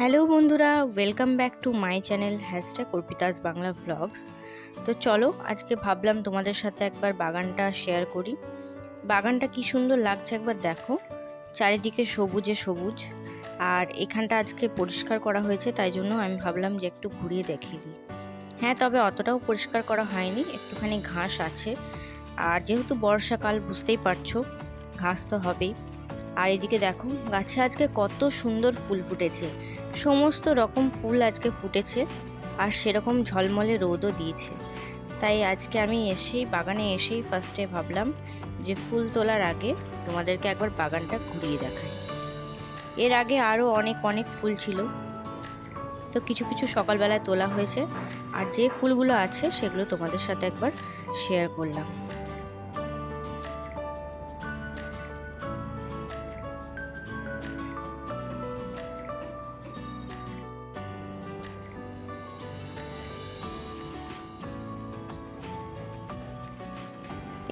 Hello বন্ধুরা welcome back to my channel hashtag Arpita's Bangla vlogs তো চলো, আজকে ভাবলাম তোমাদের সাথে একবার বাগানটা শেয়ার করি। বাগানটা কি সুন্দর লাগছে একবার দেখো। চারিদিকে সবুজে সবুজ, আর এখানটা আজকে পরিষ্কার করা হয়েছে, তাই জন্য আমি ভাবলাম যে একটু ঘুরিয়ে দেখিয়ে দিই হ্যাঁ তবে অতটাও পরিষ্কার করা হয়নি, একটুখানি ঘাস আছে। আর যেহেতু বর্ষাকাল, বুঝতেই পারছ, ঘাস তো হবেই। আর এদিকে দেখো, গাছে আজকে কত সুন্দর ফুল ফুটেছে। সমস্ত রকম ফুল আজকে ফুটেছে আর সেরকম ঝলমলে রোদও দিয়েছে। তাই আজকে আমি এসেই, বাগানে এসেই ফার্স্টে ভাবলাম যে ফুল তোলার আগে তোমাদেরকে একবার বাগানটা ঘুরিয়ে দেখাই। এর আগে আরও অনেক অনেক ফুল ছিল। তো কিছু কিছু সকালবেলায় তোলা হয়েছে। আর যে ফুলগুলো আছে সেগুলো তোমাদের সাথে একবার শেয়ার করলাম।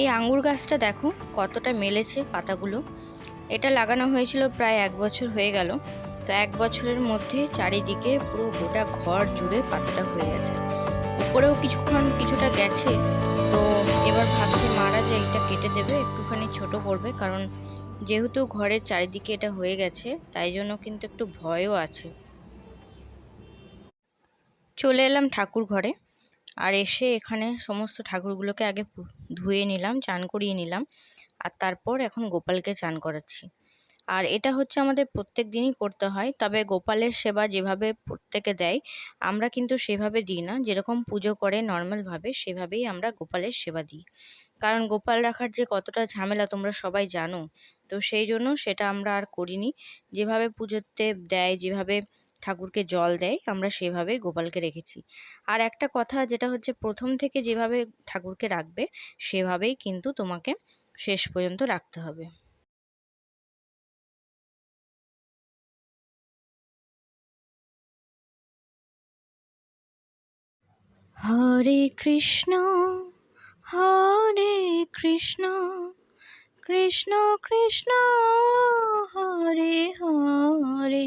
এই আঙ্গুর গাছটা দেখো কতটা মেলেছে পাতাগুলো। এটা লাগানো হয়েছিল প্রায় এক বছর হয়ে গেল। তো এক বছরের মধ্যে চারিদিকে পুরো গোটা ঘর জুড়ে পাতাটা হয়ে গেছে। উপরেও কিছুক্ষণ কিছুটা গেছে। তো এবার ভাবছে মারা যে এটা কেটে দেবে, একটুখানি ছোট করবে। কারণ যেহেতু ঘরের চারিদিকে এটা হয়ে গেছে, তাই জন্য কিন্তু একটু ভয়ও আছে। চলে এলাম ঠাকুর ঘরে। আর এসে এখানে সমস্ত ঠাকুরগুলোকে আগে ধুয়ে নিলাম, চান করিয়ে নিলাম। আর তারপর এখন গোপালকে চান করাচ্ছি। আর এটা হচ্ছে আমাদের প্রত্যেক দিনই করতে হয়। তবে গোপালের সেবা যেভাবে প্রত্যেকে দেয়, আমরা কিন্তু সেভাবে দিই না। যেরকম পুজো করে নর্মালভাবে, সেভাবেই আমরা গোপালের সেবা দিই। কারণ গোপাল রাখার যে কতটা ঝামেলা তোমরা সবাই জানো। তো সেই জন্য সেটা আমরা আর করিনি। যেভাবে পুজোতে দেয়, যেভাবে ঠাকুরকে জল দেয়, আমরা সেভাবেই গোপালকে রেখেছি। আর একটা কথা যেটা হচ্ছে প্রথম থেকে যেভাবে ঠাকুরকে রাখবে, সেভাবেই কিন্তু তোমাকে শেষ পর্যন্ত রাখতে হবে। হরে কৃষ্ণ হরে কৃষ্ণ কৃষ্ণ কৃষ্ণ, হরে হরে।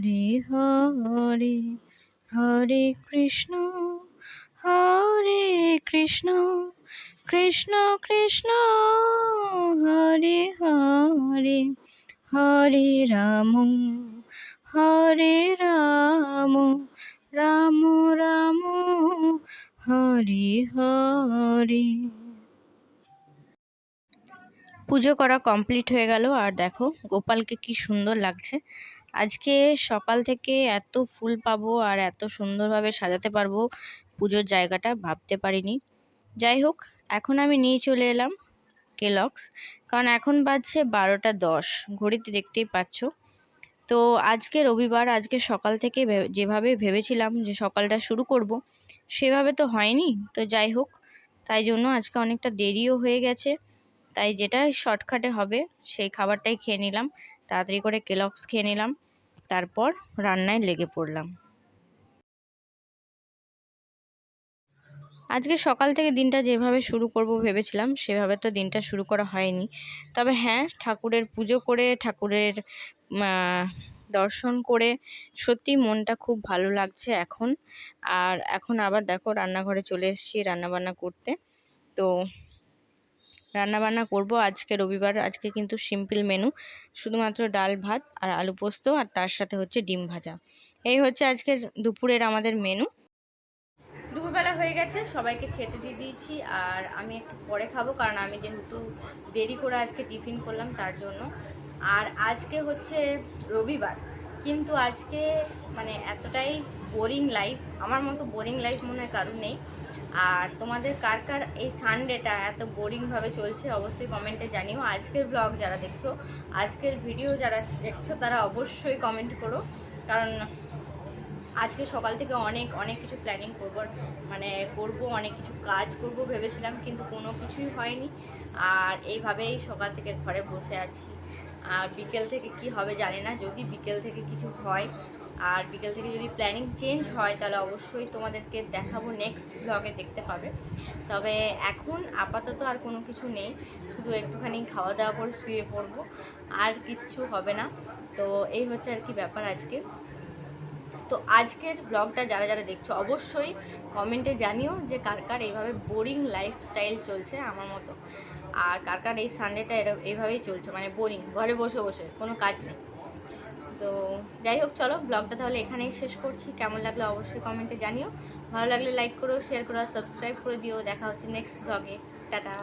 হরে হরে হরে কৃষ্ণ হরে কৃষ্ণ কৃষ্ণ কৃষ্ণ, হরে হরে হরে রাম হরে রাম রাম রাম, হরে হরে। পুজো করা কমপ্লিট হয়ে গেল, আর দেখো গোপালকে কি সুন্দর লাগছে। আজকে সকাল থেকে এত ফুল পাবো আর এত সুন্দরভাবে সাজাতে পারব, পুজোর জায়গাটা ভাবতে পারিনি। যাই হোক, এখন আমি নিয়ে চলে এলাম কেলক্স কারণ এখন বাজছে বারোটা দশ, ঘড়িতে দেখতেই পাচ্ছ। তো আজকে রবিবার, আজকে সকাল থেকে যেভাবে ভেবেছিলাম যে সকালটা শুরু করব, সেভাবে তো হয়নি। তো যাই হোক, তাই জন্য আজকে অনেকটা দেরিও হয়ে গেছে। তাই যেটা শর্টকাটে হবে, সেই খাবারটাই খেয়ে নিলাম। তাড়াতাড়ি করে কেলক্স খেয়ে নিলাম। তারপর রান্নায় লেগে পড়লাম। আজকে সকাল থেকে দিনটা যেভাবে শুরু করব ভেবেছিলাম, সেভাবে তো দিনটা শুরু করা হয়নি। তবে হ্যাঁ ঠাকুরের পুজো করে, ঠাকুরের দর্শন করে সত্যি মনটা খুব ভালো লাগছে এখন। আর এখন আবার দেখো রান্নাঘরে চলে এসেছি রান্নাবান্না করতে। তো রান্নাবান্না করব আজকে রবিবার, আজকে কিন্তু সিম্পল মেনু শুধুমাত্র ডাল ভাত আর আলু পোস্ত আর তার সাথে হচ্ছে ডিম ভাজা। এই হচ্ছে আজকের দুপুরের আমাদের মেনু দুপুরবেলা হয়ে গেছে, সবাইকে খেতে দিয়ে দিয়েছি আর আমি একটু পরে খাব কারণ আমি যেহেতু দেরি করে আজকে টিফিন করলাম তার জন্য। আর আজকে হচ্ছে রবিবার, কিন্তু আজকে মানে এতটাই বোরিং লাইফ আমার মতো বোরিং লাইফ মনে হয় কারণ নেই। আর তোমাদের কার কার এই সানডেটা এত বোরিংভাবে চলছে অবশ্যই কমেন্টে জানিও। আজকের ব্লগ যারা দেখছ, আজকের ভিডিও যারা দেখছ, তারা অবশ্যই কমেন্ট করো। কারণ আজকে সকাল থেকে অনেক অনেক কিছু প্ল্যানিং করব মানে করব, অনেক কিছু কাজ করব ভেবেছিলাম, কিন্তু কোনো কিছুই হয়নি। আর এইভাবেই সকাল থেকে ঘরে বসে আছি। আর বিকেল থেকে কি হবে জানি না, যদি বিকেল থেকে কিছু হয় আর বিকেল থেকে যদি প্ল্যানিং চেঞ্জ হয়, তাহলে অবশ্যই তোমাদেরকে দেখাবো নেক্সট ব্লগে দেখতে পাবে। তবে এখন আপাতত আর কোনো কিছু নেই, শুধু একটুখানি খাওয়া দাওয়া করে শুয়ে পড়ব, আর কিচ্ছু হবে না। তো এই হচ্ছে আর কি ব্যাপার আজকে। তো আজকের ব্লগটা যারা যারা দেখছ, অবশ্যই কমেন্টে জানিও যে কার কার এইভাবে বোরিং লাইফস্টাইল চলছে আমার মতো। আর কার কার এই সানডেটা এরম এইভাবেই চলছে মানে বোরিং ঘরে বসে বসে, কোনো কাজ নেই। যাই হোক, চলো, ব্লগটা তাহলে এখানেই শেষ করছি। কেমন লাগল অবশ্যই কমেন্টে জানিও। ভালো লাগলে লাইক করো শেয়ার করো সাবস্ক্রাইব করে দিও। দেখা হচ্ছে নেক্সট ব্লগে টাটা।